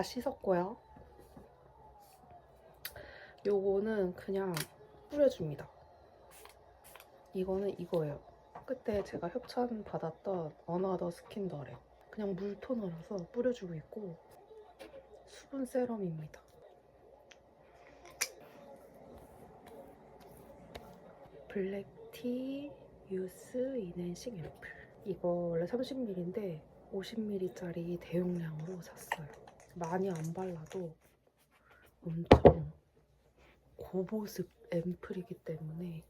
다 씻었고요. 요거는 그냥 뿌려줍니다. 이거는 이거예요. 그때 제가 협찬 받았던 어나더 스킨더래. 그냥 물 토너라서 뿌려주고 있고 수분 세럼입니다. 블랙티 유스 이넨싱 앰플. 이거 원래 30ml인데 50ml짜리 대용량으로 샀어요. 많이 안 발라도 엄청 고보습 앰플이기 때문에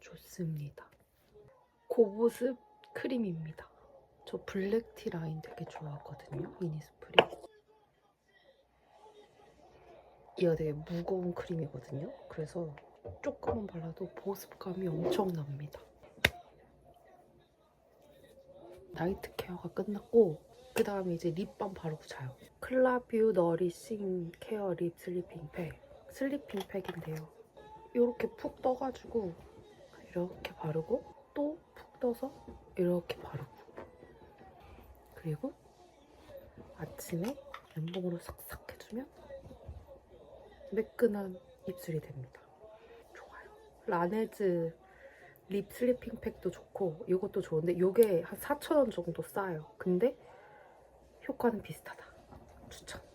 좋습니다. 고보습 크림입니다. 저 블랙티 라인 되게 좋아하거든요. 이니스프리. 이거 되게 무거운 크림이거든요. 그래서 조금만 발라도 보습감이 엄청납니다. 나이트 케어가 끝났고 그 다음에 이제 립밤 바르고 자요. 클라뷰 너리싱 케어 립 슬리핑 팩. 슬리핑 팩인데요. 이렇게 푹 떠가지고 이렇게 바르고 또 푹 떠서 이렇게 바르고 그리고 아침에 멘봉으로 싹싹 해주면 매끈한 입술이 됩니다. 좋아요. 라네즈 립 슬리핑 팩도 좋고 이것도 좋은데 이게 한 4,000원 정도 싸요. 근데 효과는 비슷하다. 추천.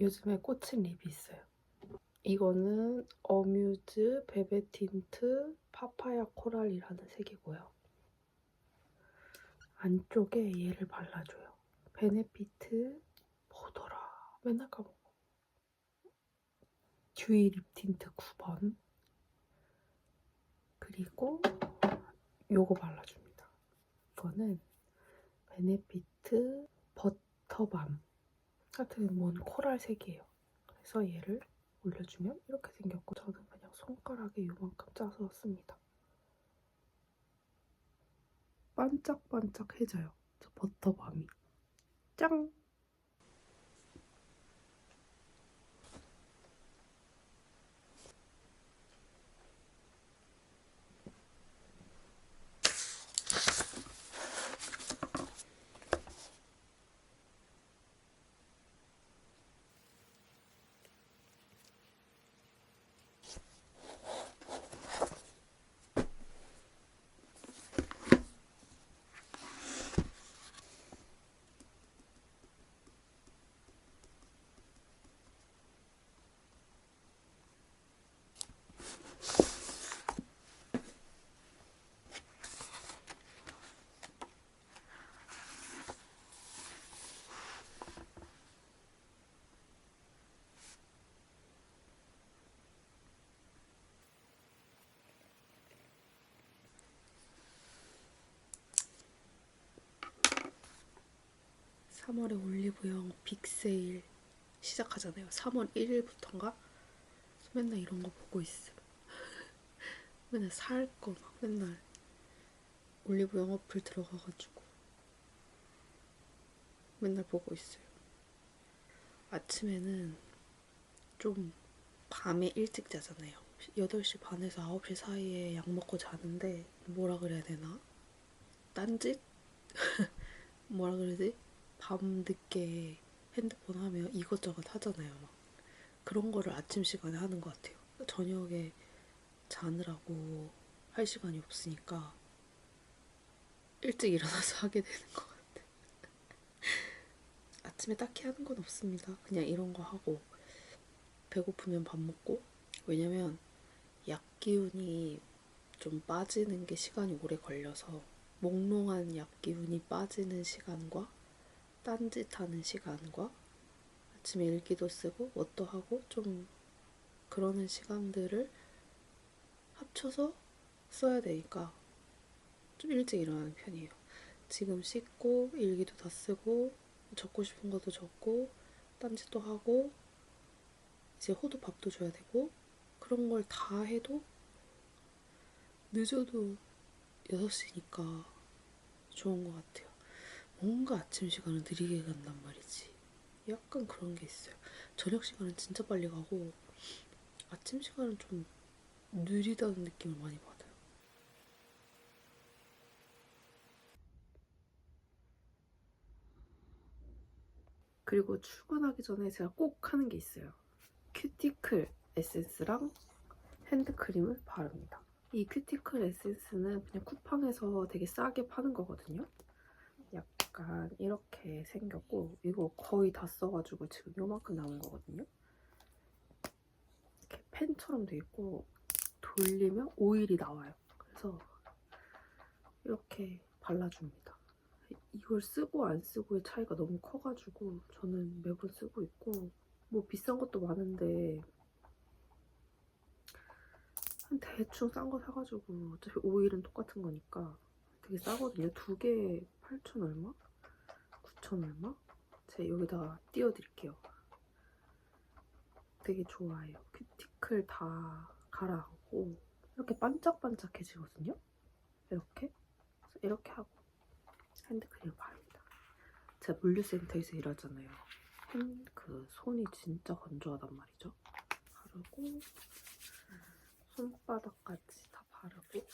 요즘에 꽂힌 립이 있어요. 이거는 어뮤즈 베베 틴트 파파야 코랄이라는 색이고요. 안쪽에 얘를 발라줘요. 베네피트 뭐더라? 맨날 까먹어. 듀이 립 틴트 9번 그리고 요거 발라줍니다. 이거는 베네피트 버터밤 같은 뭔 코랄색이에요. 그래서 얘를 올려주면 이렇게 생겼고 저는 그냥 손가락에 요만큼 짜서 씁니다. 반짝반짝해져요. 저 버터밤이. 짱! 삼월에 올리브영 빅세일 시작하잖아요. 3월 1일부터인가? 맨날 이런 거 보고 있음. 맨날 살 거 막 맨날 올리브영 어플 들어가가지고 맨날 보고 있어요. 아침에는 좀 밤에 일찍 자잖아요. 8시 반에서 9시 사이에 약 먹고 자는데 뭐라 그래야 되나? 딴짓? 뭐라 그러지? 밤늦게 핸드폰 하면 이것저것 하잖아요. 막 그런 거를 아침 시간에 하는 것 같아요. 저녁에 자느라고 할 시간이 없으니까 일찍 일어나서 하게 되는 것 같아요. 아침에 딱히 하는 건 없습니다. 그냥 이런 거 하고 배고프면 밥 먹고 왜냐면 약 기운이 좀 빠지는 게 시간이 오래 걸려서 몽롱한 약 기운이 빠지는 시간과 딴짓하는 시간과 아침에 일기도 쓰고 뭣도 하고 좀 그러는 시간들을 합쳐서 써야 되니까 좀 일찍 일어나는 편이에요. 지금 씻고 일기도 다 쓰고 적고 싶은 것도 적고 딴짓도 하고 이제 호두 밥도 줘야 되고 그런 걸 다 해도 늦어도 6시니까 좋은 것 같아요. 뭔가 아침 시간은 느리게 간단 말이지. 약간 그런 게 있어요. 저녁 시간은 진짜 빨리 가고 아침 시간은 좀 느리다는 느낌을 많이 받아요. 그리고 출근하기 전에 제가 꼭 하는 게 있어요. 큐티클 에센스랑 핸드크림을 바릅니다. 이 큐티클 에센스는 그냥 쿠팡에서 되게 싸게 파는 거거든요. 약간 이렇게 생겼고 이거 거의 다 써가지고 지금 요만큼 남은 거거든요. 이렇게 펜처럼 돼 있고 돌리면 오일이 나와요. 그래서 이렇게 발라줍니다. 이걸 쓰고 안 쓰고의 차이가 너무 커가지고 저는 매번 쓰고 있고 뭐 비싼 것도 많은데 한 대충 싼 거 사가지고 어차피 오일은 똑같은 거니까 되게 싸거든요. 두 개에 8천 얼마? 9천 얼마? 제가 여기다가 띄워드릴게요. 되게 좋아해요. 큐티클 다 가라앉고 이렇게 반짝반짝해지거든요. 이렇게 이렇게 하고 핸드크림 바릅니다. 제가 물류센터에서 일하잖아요. 핸, 그 손이 진짜 건조하단 말이죠. 바르고 손바닥까지 다 바르고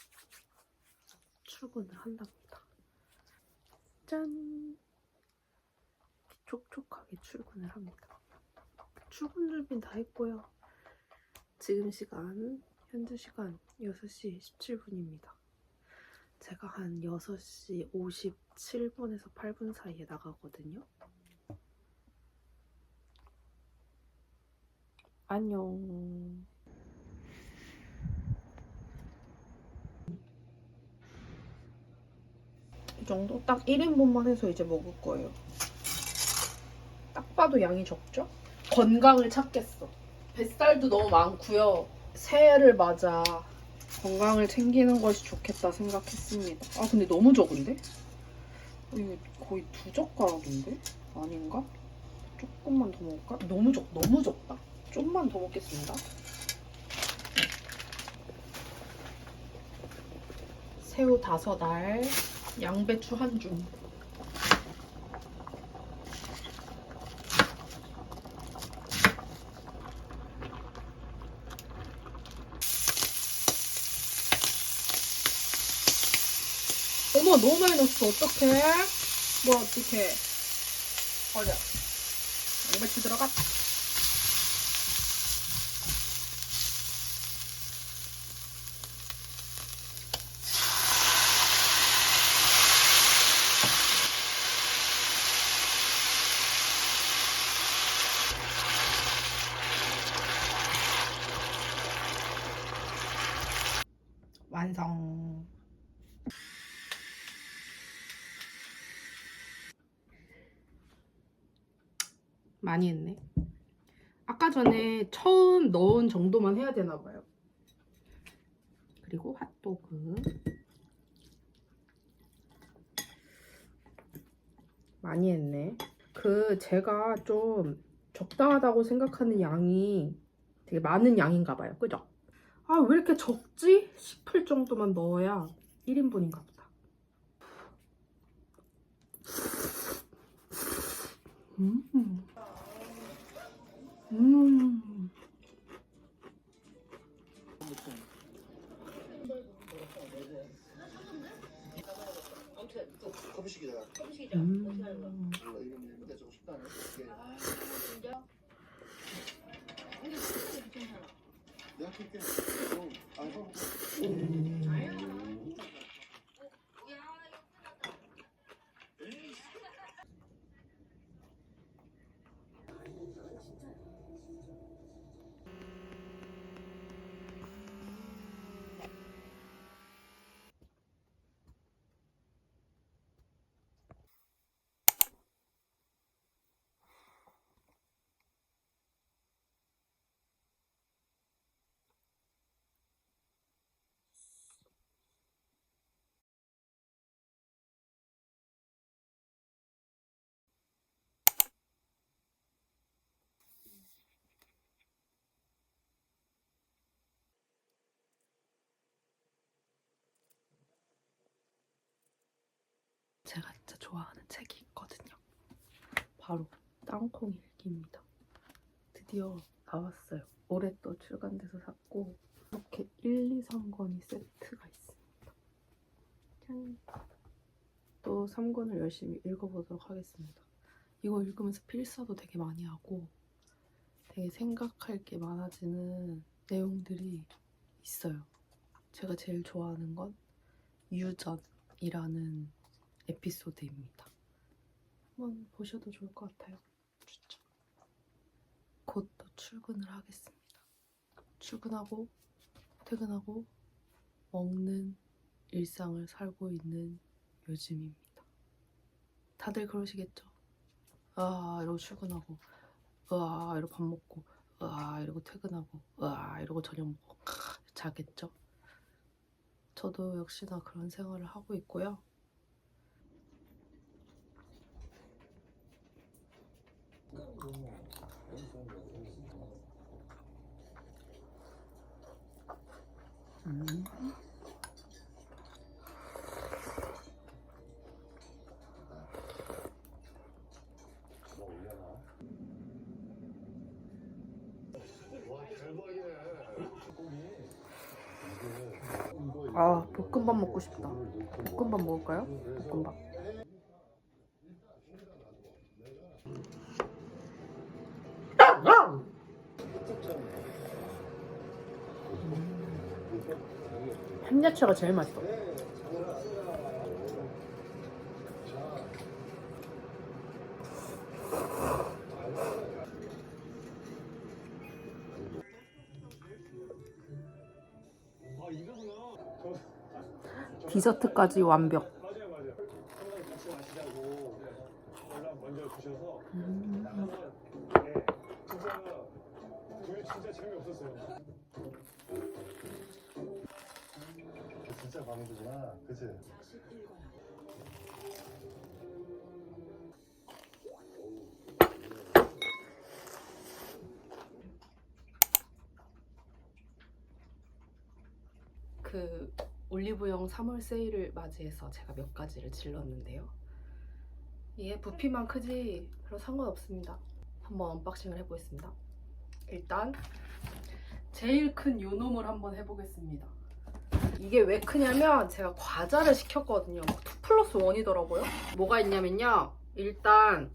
출근을 한답니다. 짠! 출근을 합니다. 출근 준비는 다 했고요. 지금 시간, 현재 시간 6시 17분입니다. 제가 한 6시 57분에서 8분 사이에 나가거든요. 안녕. 이 정도? 딱 1인분만 해서 이제 먹을 거예요. 딱 봐도 양이 적죠? 건강을 찾겠어. 뱃살도 너무 많고요. 새해를 맞아 건강을 챙기는 것이 좋겠다 생각했습니다. 아 근데 너무 적은데? 이거 거의 두 젓가락인데? 아닌가? 조금만 더 먹을까? 너무 적, 너무 적다. 좀만 더 먹겠습니다. 새우 다섯 알, 양배추 한 줌. 어머 너무 많이 넣었어. 어떡해? 뭐 어떡해? 어려. 양배추 들어갔 완성 많이 했네. 아까 전에 처음 넣은 정도만 해야 되나 봐요. 그리고 핫도그. 많이 했네. 그 제가 좀 적당하다고 생각하는 양이 되게 많은 양인가 봐요. 그죠? 아, 왜 이렇게 적지? 싶을 정도만 넣어야 1인분인가 보다. 음. 음. 커피식이다. 음. 몰라 이름이 근데 저거 쉽다네. 이게 내가 그렇게 좀 알고 제가 진짜 좋아하는 책이 있거든요. 바로 땅콩 일기입니다. 드디어 나왔어요. 올해 또 출간돼서 샀고 이렇게 1, 2, 3권이 세트가 있습니다. 짠. 또 3권을 열심히 읽어보도록 하겠습니다. 이거 읽으면서 필사도 되게 많이 하고 되게 생각할 게 많아지는 내용들이 있어요. 제가 제일 좋아하는 건 유전이라는 에피소드입니다. 한번 보셔도 좋을 것 같아요. 추천. 곧 또 출근을 하겠습니다. 출근하고 퇴근하고 먹는 일상을 살고 있는 요즘입니다. 다들 그러시겠죠? 아 이러고 출근하고 아 이러고 밥 먹고 아 이러고 퇴근하고 아 이러고 저녁 먹고 자겠죠? 저도 역시나 그런 생활을 하고 있고요. 음. 아 볶음밥 먹고 싶다. 볶음밥 먹을까요? 볶음밥. 햄야채가 제일 맛있어. 디저트까지 완벽. 음. 네, 진짜 진짜 재미없었어요. 진짜 광주구나. 그치? 그 올리브영 3월 세일을 맞이해서 제가 몇 가지를 질렀는데요. 이게 부피만 크지 별로 상관없습니다. 한번 언박싱을 해보겠습니다. 일단 제일 큰 요놈을 한번 해보겠습니다. 이게 왜 크냐면 제가 과자를 시켰거든요. 2 플러스 1이더라고요. 뭐가 있냐면요. 일단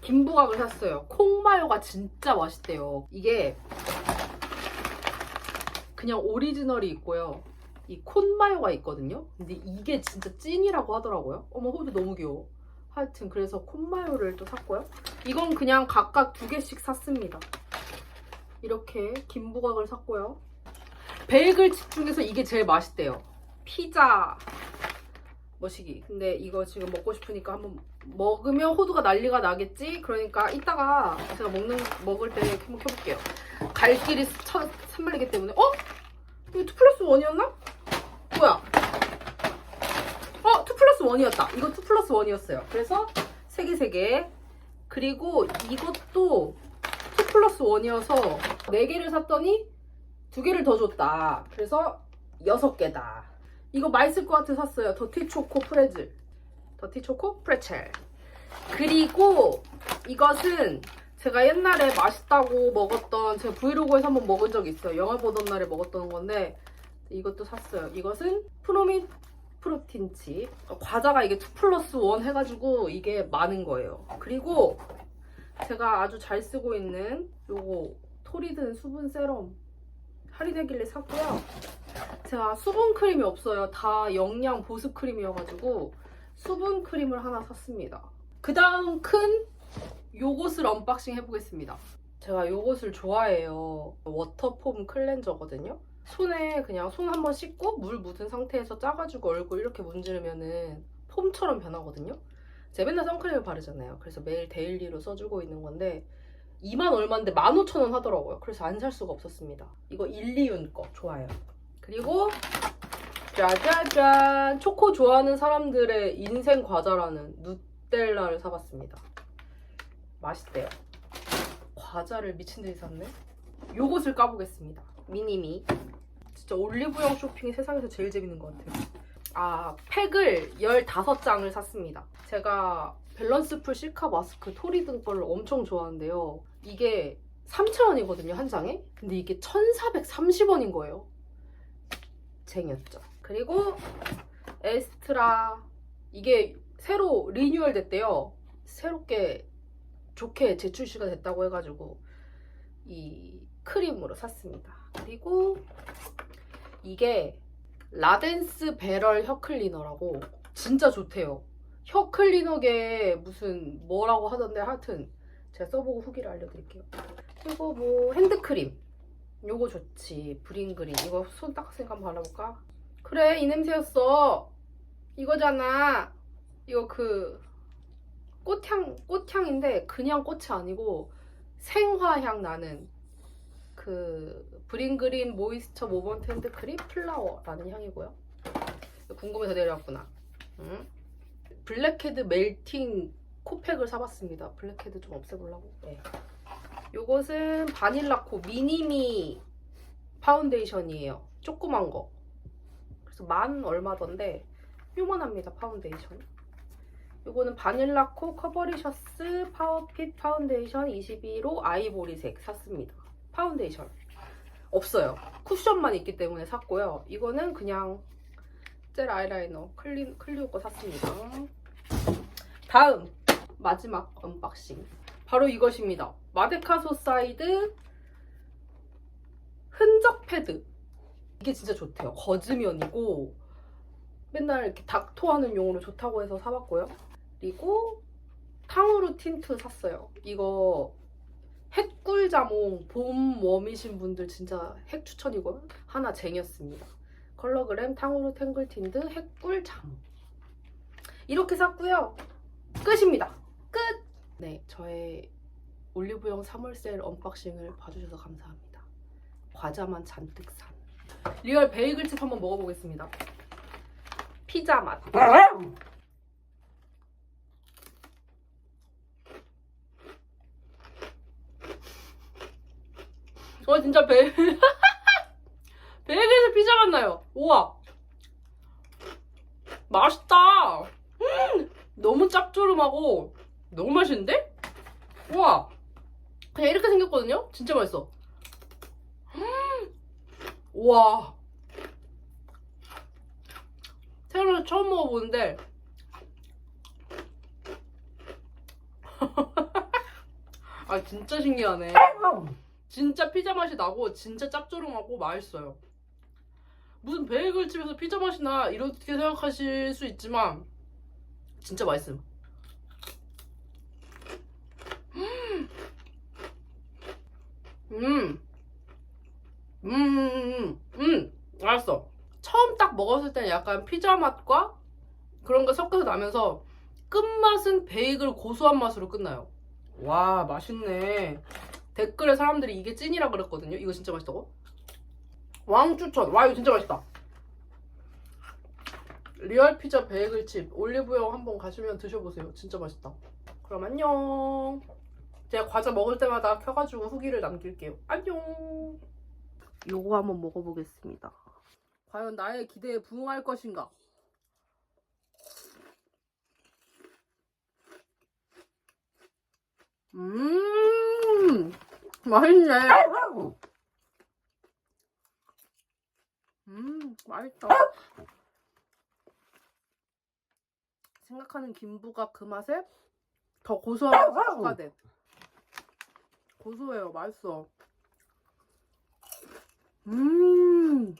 김부각을 샀어요. 콩마요가 진짜 맛있대요. 이게 그냥 오리지널이 있고요. 이 콘마요가 있거든요. 근데 이게 진짜 찐이라고 하더라고요. 어머 호두 너무 귀여워. 하여튼 그래서 콘마요를 또 샀고요. 이건 그냥 각각 두 개씩 샀습니다. 이렇게 김부각을 샀고요. 베이글 칩 중에서 이게 제일 맛있대요. 피자 머시기. 근데 이거 지금 먹고 싶으니까 한번 먹으면 호두가 난리가 나겠지? 그러니까 이따가 제가 먹는 먹을 때 한번 켜볼게요. 갈 길이 첫 산말리기 때문에 어? 이거 2 플러스 1이었나? 뭐야? 어? 2 플러스 1이었다. 이거 2 플러스 1이었어요. 그래서 3개 3개. 그리고 이것도 2 플러스 1이어서 4개를 샀더니 2개를 더 줬다. 그래서 6개다. 이거 맛있을 것 같아 샀어요. 더티 초코 프레즐. 더티 초코 프레첼. 그리고 이것은 제가 옛날에 맛있다고 먹었던 제가 브이로그에서 한번 먹은 적이 있어요. 영화 보던 날에 먹었던 건데 이것도 샀어요. 이것은 프로민 프로틴칩. 과자가 이게 2 플러스 1 해가지고 이게 많은 거예요. 그리고 제가 아주 잘 쓰고 있는 요거 토리든 수분 세럼 할인되길래 샀고요. 제가 수분 크림이 없어요. 다 영양 보습 크림이어가지고 수분 크림을 하나 샀습니다. 그 다음 큰 요것을 언박싱 해보겠습니다. 제가 요것을 좋아해요. 워터폼 클렌저거든요. 손에 그냥 손 한번 씻고 물 묻은 상태에서 짜가지고 얼굴 이렇게 문지르면은 폼처럼 변하거든요. 제가 맨날 선크림을 바르잖아요. 그래서 매일 데일리로 써주고 있는 건데 2만 얼마인데 15,000원 하더라고요. 그래서 안 살 수가 없었습니다. 이거 일리윤 거 좋아요. 그리고 짜자잔 초코 좋아하는 사람들의 인생 과자라는 누텔라를 사봤습니다. 맛있대요. 과자를 미친 듯이 샀네. 요것을 까보겠습니다. 미니미. 진짜 올리브영 쇼핑이 세상에서 제일 재밌는 것 같아요. 아, 팩을 15장을 샀습니다. 제가 밸런스 풀 실카 마스크 토리든 거를 엄청 좋아하는데요. 이게 3,000원이거든요, 한 장에. 근데 이게 1,430원인 거예요. 쟁였죠. 그리고 에스트라 이게 새로 리뉴얼 됐대요. 새롭게 좋게 재출시가 됐다고 해가지고 이 크림으로 샀습니다. 그리고 이게 라덴스 배럴 혀 클리너라고 진짜 좋대요. 혀 클리너계 무슨 뭐라고 하던데 하여튼 제가 써보고 후기를 알려드릴게요. 그리고 뭐 핸드크림 요거 좋지 브링그린 이거 손 닦았으니까 한번 발라볼까? 그래 이 냄새였어 이거잖아 이거 그 꽃향 꽃향인데 그냥 꽃이 아니고 생화향 나는 그 브링그린 모이스처 모먼트 핸드크림 플라워라는 향이고요. 궁금해서 내려왔구나. 응? 블랙헤드 멜팅 코팩을 사봤습니다. 블랙헤드 좀 없애보려고. 네. 요것은 바닐라코 미니미 파운데이션이에요. 조그만 거. 그래서 만 얼마던데 요만합니다. 파운데이션. 요거는 바닐라코 커버리셔스 파워핏 파운데이션 22로 아이보리색 샀습니다. 파운데이션 없어요. 쿠션만 있기 때문에 샀고요. 이거는 그냥 젤 아이라이너 클리, 클리오 거 샀습니다. 다음 마지막 언박싱 바로 이것입니다. 마데카소 사이드 흔적 패드 이게 진짜 좋대요. 거즈면이고 맨날 이렇게 닥토하는 용으로 좋다고 해서 사봤고요. 그리고 탕후루 틴트 샀어요. 이거 핵꿀자몽 봄 웜이신 분들 진짜 핵 추천이고요. 하나 쟁였습니다. 컬러그램 탕후루 탱글 틴트 핵꿀 자몽 이렇게 샀고요. 끝입니다. 끝! 네, 저의 올리브영 3월 세일 언박싱을 봐주셔서 감사합니다. 과자만 잔뜩 산 리얼 베이글칩 한번 먹어보겠습니다. 피자 맛. 어 진짜 베 베이글에서 피자 맛 나요. 우와 맛있다. 음, 너무 짭조름하고 너무 맛있는데? 우와 그냥 이렇게 생겼거든요. 진짜 맛있어. 음, 우와 태어나서 처음 먹어보는데 아 진짜 신기하네. 진짜 피자 맛이 나고 진짜 짭조름하고 맛있어요. 무슨 베이글 집에서 피자 맛이 나 이렇게 생각하실 수 있지만 진짜 맛있음. 음. 음. 음. 음. 알았어. 처음 딱 먹었을 때는 약간 피자 맛과 그런 거 섞여서 나면서 끝맛은 베이글 고소한 맛으로 끝나요. 와, 맛있네. 댓글에 사람들이 이게 찐이라 그랬거든요. 이거 진짜 맛있다고? 왕 추천. 와, 이거 진짜 맛있다. 리얼 피자 베이글칩 올리브영 한번 가시면 드셔보세요. 진짜 맛있다. 그럼 안녕. 제가 과자 먹을 때마다 켜가지고 후기를 남길게요. 안녕. 요거 한번 먹어보겠습니다. 과연 나의 기대에 부응할 것인가? 음, 맛있네. 음, 맛있다. 생각하는 김부가 그 맛에 더 고소한 맛이 추가돼. 고소해요. 맛있어. 음.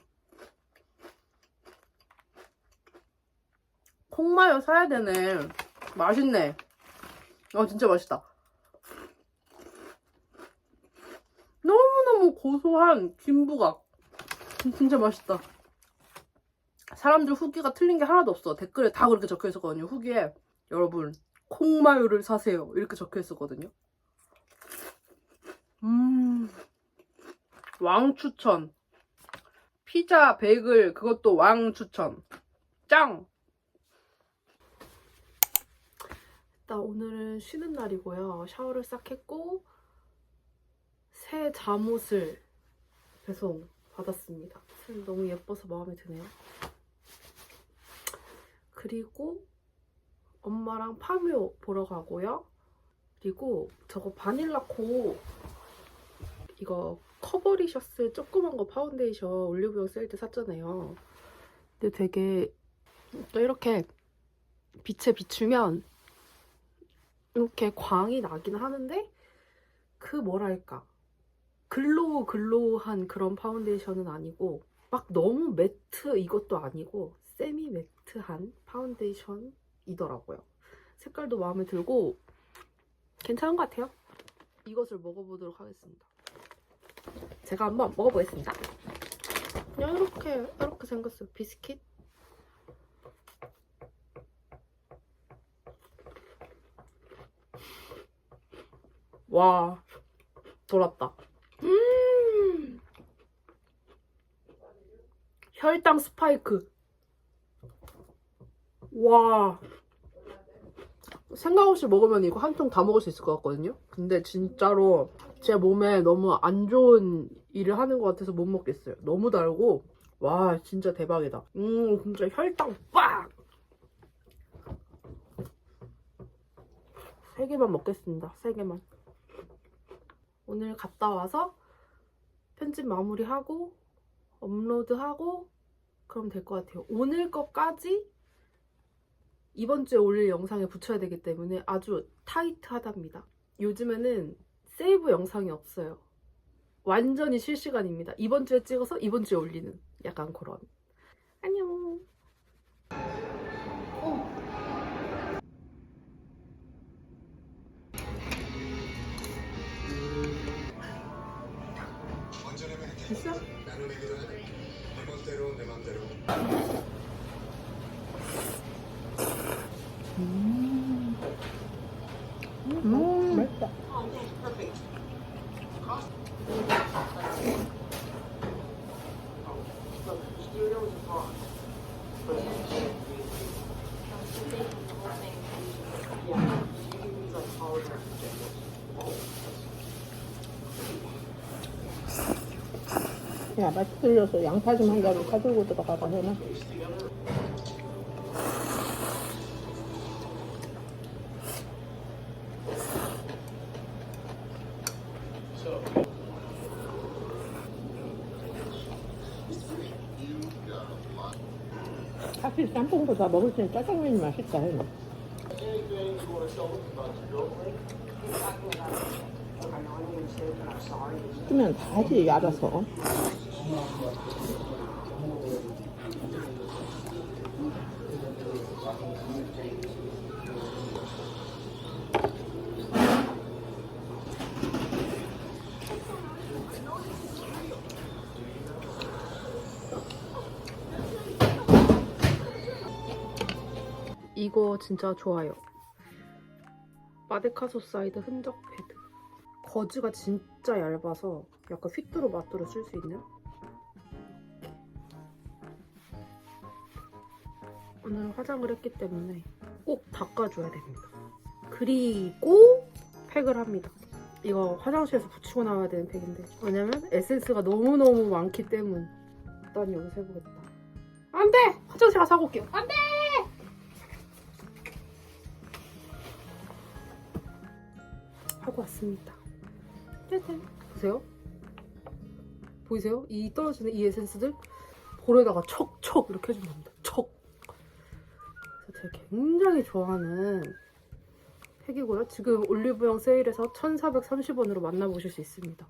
콩마요 사야 되네. 맛있네. 아, 진짜 맛있다. 너무너무 고소한 김부각. 진짜 맛있다. 사람들 후기가 틀린 게 하나도 없어. 댓글에 다 그렇게 적혀 있었거든요. 후기에 여러분 콩마요를 사세요. 이렇게 적혀 있었거든요. 음. 왕 추천. 피자, 베이글 그것도 왕 추천. 짱. 일단 오늘은 쉬는 날이고요. 샤워를 싹 했고 새 잠옷을 배송 받았습니다. 너무 예뻐서 마음에 드네요. 그리고 엄마랑 파묘 보러 가고요. 그리고 저거 바닐라 코 이거 커버리셔스 조그만 거 파운데이션 올리브영 세일 때 샀잖아요. 근데 되게 또 이렇게 빛에 비추면 이렇게 광이 나긴 하는데 그 뭐랄까 글로우 글로우한 그런 파운데이션은 아니고 막 너무 매트 이것도 아니고 세미 매트 한 파운데이션이더라고요. 색깔도 마음에 들고 괜찮은 것 같아요. 이것을 먹어보도록 하겠습니다. 제가 한번 먹어보겠습니다. 그냥 이렇게 이렇게 생겼어요. 비스킷. 와 돌았다. 음 혈당 스파이크. 와 생각 없이 먹으면 이거 한 통 다 먹을 수 있을 것 같거든요. 근데 진짜로 제 몸에 너무 안 좋은 일을 하는 것 같아서 못 먹겠어요. 너무 달고 와 진짜 대박이다. 음 진짜 혈당 빡. 세 개만 먹겠습니다. 세 개만. 오늘 갔다 와서 편집 마무리하고 업로드하고 그럼 될 것 같아요. 오늘 것까지 이번 주에 올릴 영상에 붙여야 되기 때문에 아주 타이트하답니다. 요즘에는 세이브 영상이 없어요. 완전히 실시간입니다. 이번 주에 찍어서 이번 주에 올리는 약간 그런. 안녕. 됐어? 맛이 들려서 양파 좀 한 자루 가지고 들어가봐, 너는. 사실 짬뽕보다 먹을 때는 짜장면이 맛있다. 해. 그러면 다 하지, 알아서. 이거 진짜 좋아요. 마데카소 사이드 흔적 패드. 거즈가 진짜 얇아서 약간 휘뚜루 마뚜루 쓸 수 있는? 오늘 화장을 했기 때문에 꼭 닦아줘야 됩니다. 그리고 팩을 합니다. 이거 화장실에서 붙이고 나와야 되는 팩인데 왜냐면 에센스가 너무너무 많기 때문 일단 여기서 해보겠다. 안 돼! 화장실 가서 하고 올게요. 안 돼! 하고 왔습니다. 짜잔. 보세요. 보이세요? 이 떨어지는 이 에센스들 볼에다가 척척 이렇게 해주면 됩니다. 척. 제가 굉장히 좋아하는 팩이고요. 지금 올리브영 세일에서 1,430원으로 만나보실 수 있습니다.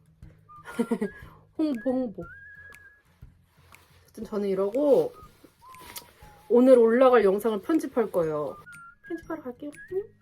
홍보 홍보. 어쨌든 저는 이러고 오늘 올라갈 영상을 편집할 거예요. 편집하러 갈게요. 안녕.